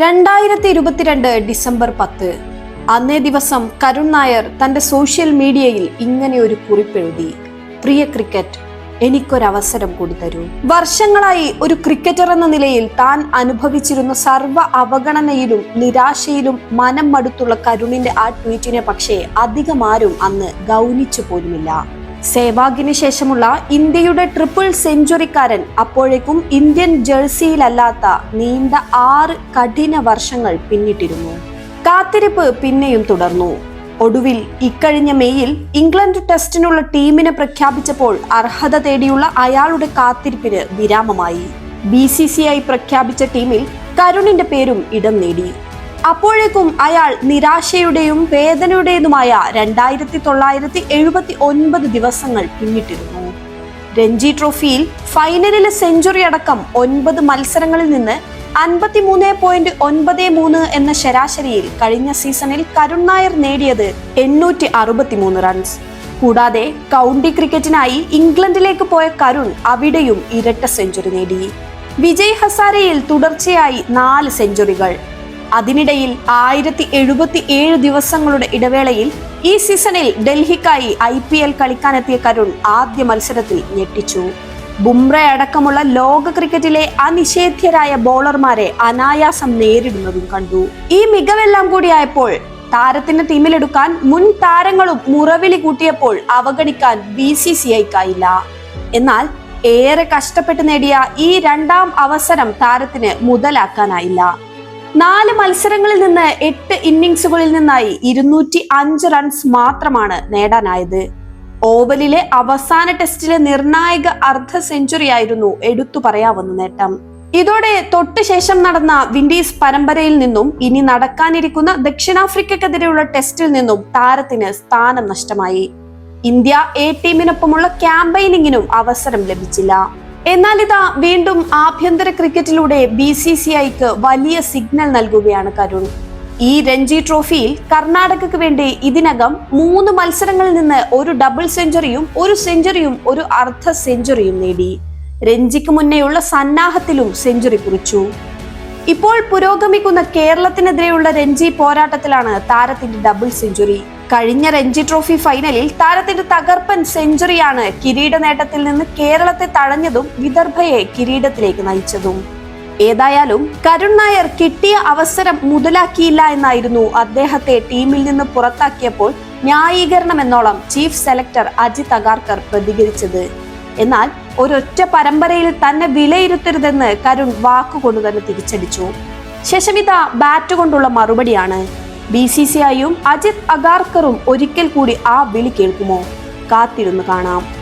രണ്ടായിരത്തി ഇരുപത്തിരണ്ട് ഡിസംബർ പത്ത്. അന്നേ ദിവസം കരുൺ നായർ തന്റെ സോഷ്യൽ മീഡിയയിൽ ഇങ്ങനെ ഒരു കുറിപ്പെഴുതി. പ്രിയ ക്രിക്കറ്റ് എനിക്കൊരവസരം കൂടി തരൂ. വർഷങ്ങളായി ഒരു ക്രിക്കറ്റർ എന്ന നിലയിൽ താൻ അനുഭവിച്ചിരുന്ന സർവ അവഗണനയിലും നിരാശയിലും മനം മടുത്തുള്ള കരുണിന്റെ ആ ട്വീറ്റിനെ പക്ഷേ അധികം ആരും അന്ന് ഗൗനിച്ചു പോലുമില്ല. സേവാഗിന് ശേഷമുള്ള ഇന്ത്യയുടെ ട്രിപ്പിൾ സെഞ്ചുറിക്കാരൻ അപ്പോഴേക്കും ഇന്ത്യൻ ജേഴ്സിയിലല്ലാത്ത നീണ്ട ആറ് കഠിന വർഷങ്ങൾ പിന്നിട്ടിരുന്നു. കാത്തിരിപ്പ് പിന്നെയും തുടർന്നു. ഒടുവിൽ ഇക്കഴിഞ്ഞ മെയ്യിൽ ഇംഗ്ലണ്ട് ടെസ്റ്റിനുള്ള ടീമിനെ പ്രഖ്യാപിച്ചപ്പോൾ അർഹത തേടിയുള്ള അയാളുടെ കാത്തിരിപ്പിന് വിരാമമായി. ബി പ്രഖ്യാപിച്ച ടീമിൽ കരുണിന്റെ പേരും ഇടം നേടി. അപ്പോഴേക്കും അയാൾ നിരാശയുടെയും വേദനയുടേതുമായ രണ്ടായിരത്തി തൊള്ളായിരത്തി എഴുപത്തി ഒൻപത് ദിവസങ്ങൾ പിന്നിട്ടിരുന്നു. രഞ്ജി ട്രോഫിയിൽ ഫൈനലിലെ സെഞ്ചുറി അടക്കം ഒൻപത് മത്സരങ്ങളിൽ നിന്ന് അൻപത്തിമൂന്ന് പോയിന്റ് ഒൻപത് മൂന്ന് എന്ന ശരാശരിയിൽ കഴിഞ്ഞ സീസണിൽ കരുൺ നായർ നേടിയത് എണ്ണൂറ്റി അറുപത്തിമൂന്ന് റൺസ് കൂടാതെ കൗണ്ടി ക്രിക്കറ്റിനായി ഇംഗ്ലണ്ടിലേക്ക് പോയ കരുൺ അവിടെയും ഇരട്ട സെഞ്ചുറി നേടി. വിജയ് ഹസാരയിൽ തുടർച്ചയായി നാല് സെഞ്ചുറികൾ. അതിനിടയിൽ ആയിരത്തി എഴുപത്തി ഏഴ് ദിവസങ്ങളുടെ ഇടവേളയിൽ ഈ സീസണിൽ ഡൽഹിക്കായി ഐ പി എൽ കളിക്കാനെത്തിയ കരുൺ ആദ്യ മത്സരത്തിൽ ഞെട്ടിച്ചു. ബുംറ അടക്കമുള്ള ലോക ക്രിക്കറ്റിലെ അനിഷേധ്യരായ ബോളർമാരെ അനായാസം നേരിടുന്നതും കണ്ടു. ഈ മികവെല്ലാം കൂടിയായപ്പോൾ താരത്തിന്റെ ടീമിലെടുക്കാൻ മുൻ താരങ്ങളും മുറവിളി കൂട്ടിയപ്പോൾ അവഗണിക്കാൻ ബി സി സി ഐക്കായില്ല. എന്നാൽ ഏറെ കഷ്ടപ്പെട്ട് നേടിയ ഈ രണ്ടാം അവസരം താരത്തിന് മുതലാക്കാനായില്ല. നാല് മത്സരങ്ങളിൽ നിന്ന് എട്ട് ഇന്നിങ്സുകളിൽ നിന്നായി ഇരുന്നൂറ്റി അഞ്ച് റൺസ് മാത്രമാണ് നേടാനായത്. ഓവലിലെ അവസാന ടെസ്റ്റിലെ നിർണായക അർദ്ധ സെഞ്ചുറി ആയിരുന്നു എടുത്തു പറയാവുന്ന നേട്ടം. ഇതോടെ തൊട്ട് ശേഷം നടന്ന വിൻഡീസ് പരമ്പരയിൽ നിന്നും ഇനി നടക്കാനിരിക്കുന്ന ദക്ഷിണാഫ്രിക്കക്കെതിരെയുള്ള ടെസ്റ്റിൽ നിന്നും താരത്തിന് സ്ഥാനം നഷ്ടമായി. ഇന്ത്യ എ ടീമിനൊപ്പമുള്ള ക്യാമ്പയിനിങ്ങിനും അവസരം ലഭിച്ചില്ല. എന്നാൽ ഇതാ വീണ്ടും ആഭ്യന്തര ക്രിക്കറ്റിലൂടെ ബി സി സി ഐക്ക് വലിയ സിഗ്നൽ നൽകുകയാണ് കരുൺ. ഈ രഞ്ജി ട്രോഫിയിൽ കർണാടകയ്ക്ക് വേണ്ടി ഇതിനകം മൂന്ന് മത്സരങ്ങളിൽ നിന്ന് ഒരു ഡബിൾ സെഞ്ചുറിയും ഒരു സെഞ്ചുറിയും ഒരു അർദ്ധ സെഞ്ചുറിയും നേടി. രഞ്ജിക്ക് മുന്നേയുള്ള സന്നാഹത്തിലും സെഞ്ചുറി കുറിച്ചു. ഇപ്പോൾ പുരോഗമിക്കുന്ന കേരളത്തിനെതിരെയുള്ള രഞ്ജി പോരാട്ടത്തിലാണ് താരത്തിന്റെ ഡബിൾ സെഞ്ചുറി കഴിഞ്ഞ രഞ്ജി ട്രോഫി ഫൈനലിൽ താരത്തിന്റെ തകർപ്പൻ സെഞ്ചുറിയാണ് കിരീട നേട്ടത്തിൽ നിന്ന് കേരളത്തെ തഴഞ്ഞതും വിദർഭയെ കിരീടത്തിലേക്ക് നയിച്ചതും. ഏതായാലും കരുൺ നായർ കിട്ടിയ അവസരം മുതലാക്കിയില്ല എന്നായിരുന്നു അദ്ദേഹത്തെ ടീമിൽ നിന്ന് പുറത്താക്കിയപ്പോൾ ന്യായീകരണമെന്നോളം ചീഫ് സെലക്ടർ അജിത് അഗാർക്കർ പ്രതികരിച്ചത്. എന്നാൽ ഒരൊറ്റ പരമ്പരയിൽ തന്നെ വിലയിരുത്തരുതെന്ന് കരുൺ വാക്കുകൊണ്ട് തന്നെ തിരിച്ചടിച്ചു. ശശമിത ബാറ്റ് കൊണ്ടുള്ള മറുപടിയാണ്. ബി സി സി ഐയും അജിത് അഗാർക്കറും ഒരിക്കൽ കൂടി ആ വിളി കേൾക്കുമോ? കാത്തിരുന്ന് കാണാം.